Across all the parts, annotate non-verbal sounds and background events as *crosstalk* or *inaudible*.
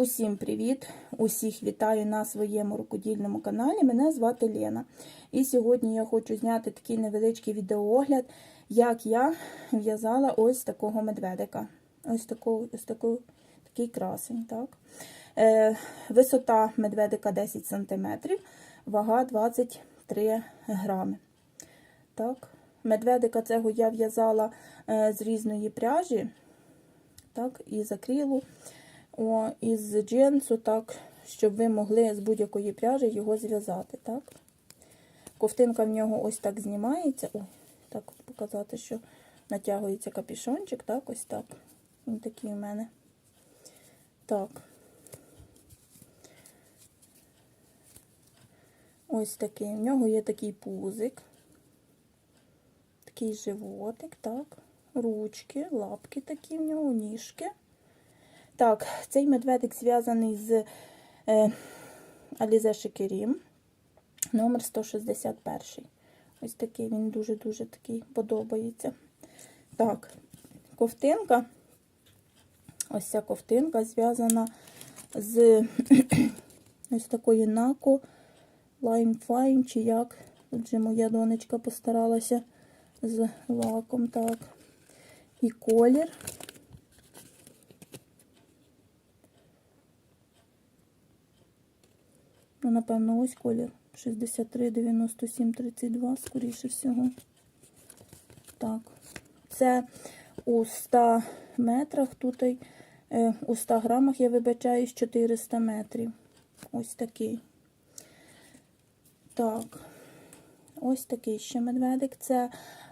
Усім привіт! Усіх вітаю на своєму рукодільному каналі. Мене звати Лена. І сьогодні я хочу зняти такий невеличкий відеоогляд, як я в'язала ось такого медведика. Ось такого, ось такого, такий красень. Так? Е, висота медведика 10 см, вага 23 грами. Так? Медведика цього я в'язала е, з різної пряжі, так, із акрилу. О, із джинсу, так, щоб ви могли з будь-якої пряжі його зв'язати. так. Ковтинка в нього ось так знімається. Ой, так показати, що натягується капішончик, так, ось так. Він такий у мене. Так. Ось такий. В нього є такий пузик, такий животик, так, ручки, лапки такі в нього, ніжки. Так, цей медведик зв'язаний з е, Алізе Шекерім, номер 161. Ось такий він дуже-дуже такий подобається. Так, ковтинка. Ось ця ковтинка зв'язана з *clears throat* ось такої нако Lime Fine, чи як. Тут же моя донечка постаралася з лаком, так. І колір. Ну, напевно, ось колір 63, 97, 32, скоріше всього. Так. Це у 100 метрах, тут е, у 100 грамах, я вибачаюсь, 400 метрів. Ось такий. Так. Ось такий ще медведик. Це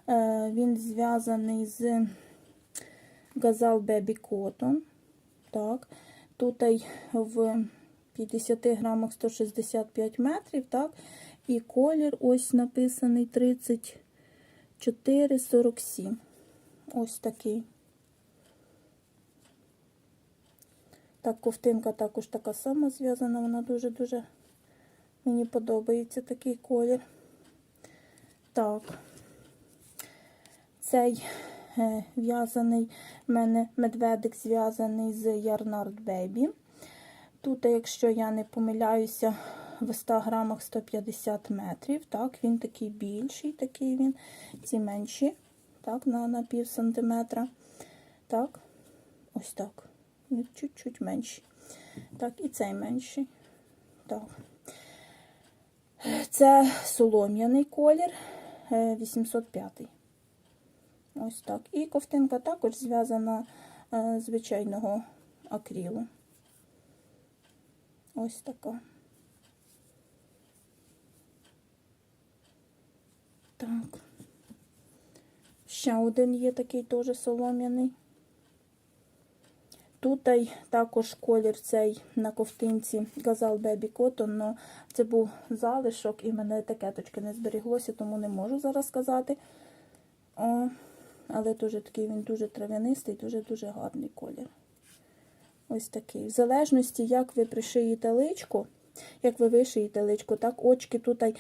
е, він зв'язаний з Gazal Baby Cotton. Так. Тут в 50 грамах 165 метрів, так? І колір ось написаний 34,47. Ось такий. Так, ковтинка також така сама зв'язана, вона дуже-дуже мені подобається такий колір. Так, цей е, в'язаний в мене медведик зв'язаний з Yarnard Baby. Тут, якщо я не помиляюся, в 100 грамах 150 метрів. Так, він такий більший, такий він, ці менші, так, на, на пів сантиметра. Так, ось так. Чуть-чуть менші. Так, і цей менший. Так. Це солом'яний колір 805. Ось так. І ковтинка також зв'язана з звичайного акрилу. Ось така. Так. Ще один є такий теж солом'яний. Тут також колір цей на ковтинці Газал Baby Cotton, але це був залишок і мене етикеточки не зберіглося, тому не можу зараз сказати. О, але дуже такий він дуже трав'янистий, дуже-дуже гарний колір. Ось такий. В залежності, як ви пришиєте личку, як ви вишиєте личку, так очки тут е,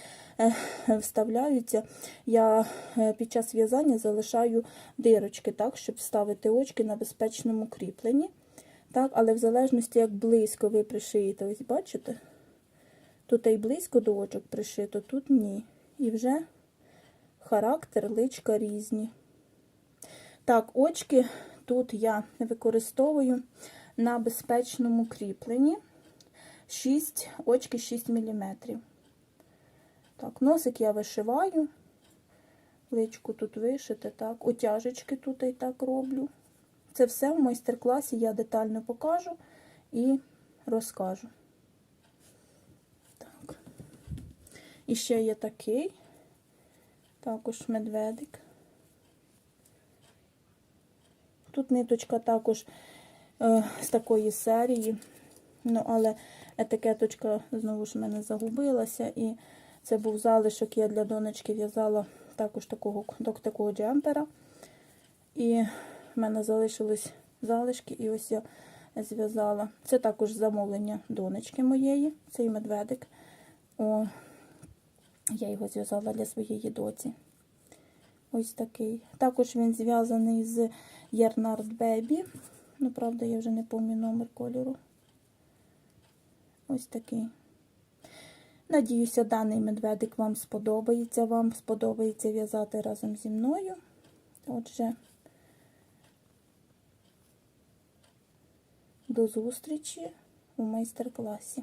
*laughs* вставляються. Я е, під час в'язання залишаю дирочки, так, щоб вставити очки на безпечному кріпленні. Так, Але в залежності, як близько ви пришиєте, ось бачите? Тут і близько до очок пришито, тут ні. І вже характер личка різні. Так, очки тут я використовую на безпечному кріпленні 6 очки 6 мм. Так, носик я вишиваю, личку тут вишити, так, отяжечки тут і так роблю. Це все в майстер-класі я детально покажу і розкажу. Так. І ще є такий, також медведик. Тут ниточка також з такої серії. Ну, але етикеточка знову ж в мене загубилася. І це був залишок, я для донечки в'язала також такого такого джемпера. І в мене залишились залишки, і ось я зв'язала. Це також замовлення донечки моєї, цей медведик. О, Я його зв'язала для своєї доці. Ось такий. Також він зв'язаний з Yarnard Baby. Ну, правда, я вже не пам'ятаю номер кольору. Ось такий. Надіюся, даний медведик вам сподобається. Вам сподобається в'язати разом зі мною. Отже, до зустрічі у майстер-класі.